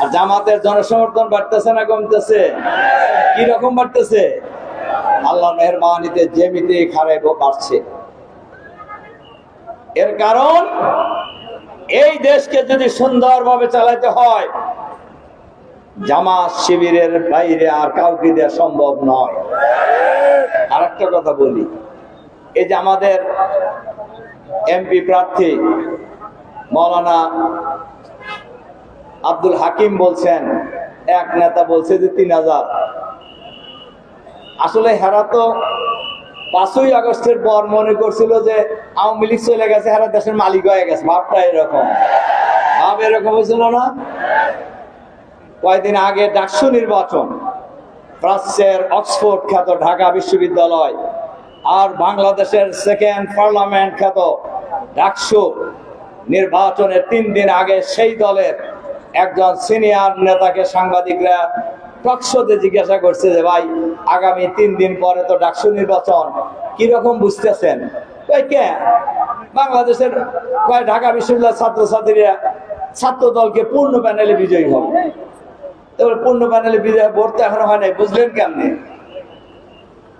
আর জামাতের জনসমর্থন বাড়তেছে না কমতেছে? কি রকম বাড়তেছে? আল্লাহ মেহরবানিতে জেমিতে খারাপ বাড়ছে। এর কারণ, এই দেশকে যদি সুন্দরভাবে চালাতে হয়, জামাত শিবিরের বাইরে আর কাউকে দেওয়া সম্ভব নয়। আর একটা কথা বলি, এই যে আমাদের এমপি প্রার্থী মৌলানা আব্দুল হাকিম বলছেন, এক নেতা বলছে যে তিন হাজার। আসলে হেরা তো পাঁচই আগস্টের পর মনে করছিল যে আওয়ামী লীগ চলে গেছে, হেরা দেশের মালিক হয়ে গেছে। ভাবটা এরকম। ভাব এরকম হয়েছিল না? কয়েকদিন আগে ডাকসু নির্বাচন প্রাচ্যের অক্সফোর্ড খ্যাত ঢাকা বিশ্ববিদ্যালয় আর বাংলাদেশের সেকেন্ড পার্লামেন্ট খ্যাত ডাকসু নির্বাচনের তিন দিন আগে সেই দলের একজন সিনিয়র নেতাকে সাংবাদিকরা টকশোতে জিজ্ঞাসা করছে যে, ভাই, আগামী তিন দিন পরে তো ডাকসু নির্বাচন, কীরকম বুঝতেছেন? কই কে? বাংলাদেশের কয় ঢাকা বিশ্ববিদ্যালয়ের ছাত্রছাত্রীরা ছাত্র দলকে পূর্ণ প্যানেলে বিজয়ী হবে। তারপরে পূর্ণ প্যানেলে বিজয়, ভোট তো এখনও হয় নাই, বুঝলেন কেমনে?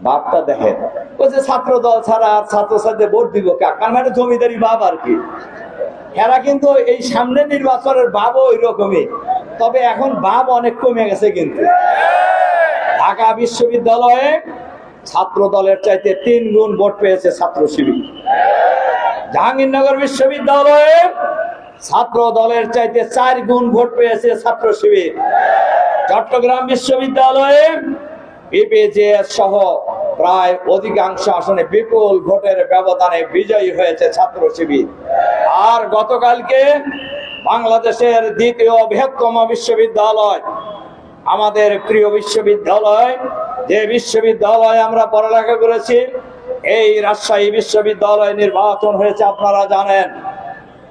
বাপটা দেখেন, ওই যে ছাত্র দল ছাড়া আর ছাত্রছাত্রী ভোট দিব কাক মানে জমিদারি বাপ আর কি? এরা কিন্তু এই সামনে নির্বাচনের বাবও ওই রকমই তবে এখন বাপ অনেক কমে গেছে কিন্তু। ঢাকা বিশ্ববিদ্যালয়ে ছাত্র দলের চাইতে তিন গুণ ভোট পেয়েছে ছাত্র শিবির। জাহাঙ্গীরনগর বিশ্ববিদ্যালয়ে ছাত্র দলের চাইতে চার গুণ ভোট পেয়েছে ছাত্র শিবির। চট্টগ্রাম বিশ্ববিদ্যালয়ে বিপিজেএস সহ প্রায় অধিকাংশ আসনে বিপুল ভোটের ব্যবধানে বিজয়ী হয়েছে ছাত্র শিবির। আর গতকালকে বাংলাদেশের দ্বিতীয় বৃহত্তম বিশ্ববিদ্যালয়, আমাদের প্রিয় বিশ্ববিদ্যালয়, যে বিশ্ববিদ্যালয়ে আমরা পড়ালেখা করেছি, এই রাজশাহী বিশ্ববিদ্যালয় নির্বাচন হয়েছে, আপনারা জানেন।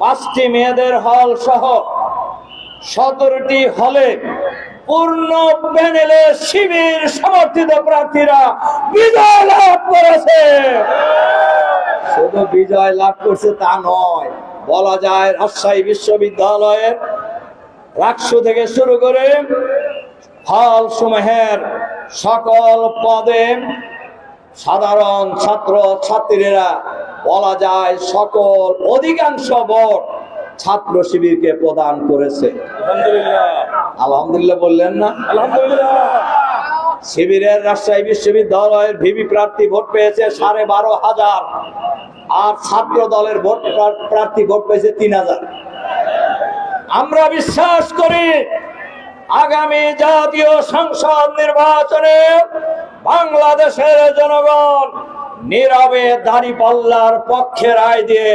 পাঁচটি মেয়েদের হল সহ সতেরোটি হলে পূর্ণ প্যানেলে শিবির সমর্থিত প্রার্থীরা বিজয় লাভ করেছে। শুধু বিজয় লাভ করছে তা নয়, বলা যায় রাজশাহী বিশ্ববিদ্যালয়ের রাকসু থেকে শুরু করে হল সমূহের সকল পদে সাধারণ ছাত্র ছাত্রীরা বলা যায় সকল অধিকাংশ ভোট ছাত্র শিবিরকে প্রদান করেছে। আলহামদুলিল্লাহ। বললেন না? আলহামদুলিল্লাহ। শিবিরের রাজশাহী বিশ্ববিদ্যালয়ের ভিবি প্রার্থী ভোট পেয়েছে সাড়ে বারো হাজার আর ছাত্র দলের ভোট প্রা- প্রার্থী ভোট পেয়েছে তিন হাজার। আমরা বিশ্বাস করি আগামী জাতীয় সংসদ নির্বাচনে বাংলাদেশের জনগণ নীরবে দাঁড়িপাল্লার পক্ষে রায় দিয়ে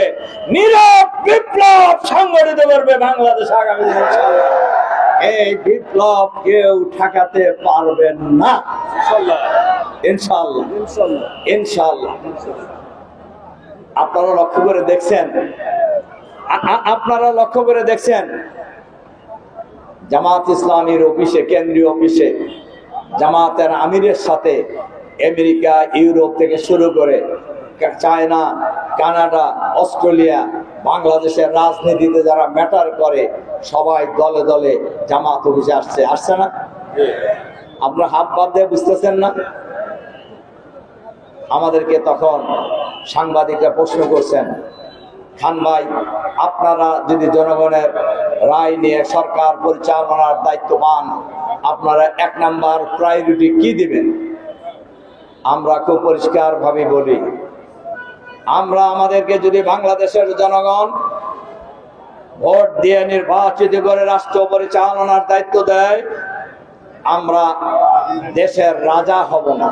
নীরব বিপ্লব সংগঠিত করবে বাংলাদেশ আগামী এই বিপ্লব কেউ ঠেকাতে পারবেন না। আপনারা লক্ষ্য করে দেখছেন? আপনারা লক্ষ্য করে দেখছেন? জামাত ইসলামীর অফিসে, কেন্দ্রীয় অফিসে জামাতের আমিরের সাথে আমেরিকা, ইউরোপ থেকে শুরু করে চায়না, কানাডা, অস্ট্রেলিয়া, বাংলাদেশের রাজনীতিতে যারা ম্যাটার করে, সবাই দলে দলে জামাত অফিসে আসছে। আসছে না? আপনারা হাত বাদ দিয়ে বুঝতেছেন না? আমাদেরকে তখন সাংবাদিকরা প্রশ্ন করছেন, খান ভাই, আপনারা যদি জনগণের রায় নিয়ে সরকার পরিচালনার দায়িত্ব পান, আপনারা এক নাম্বার প্রায়োরিটি কি দিবেন? আমরা খুব পরিষ্কার ভাবে বলি, আমরা আমাদেরকে যদি বাংলাদেশের জনগণ ভোট দিয়ে নির্বাচিত করে রাষ্ট্র পরিচালনার দায়িত্ব দেয়, আমরা দেশের রাজা হব না।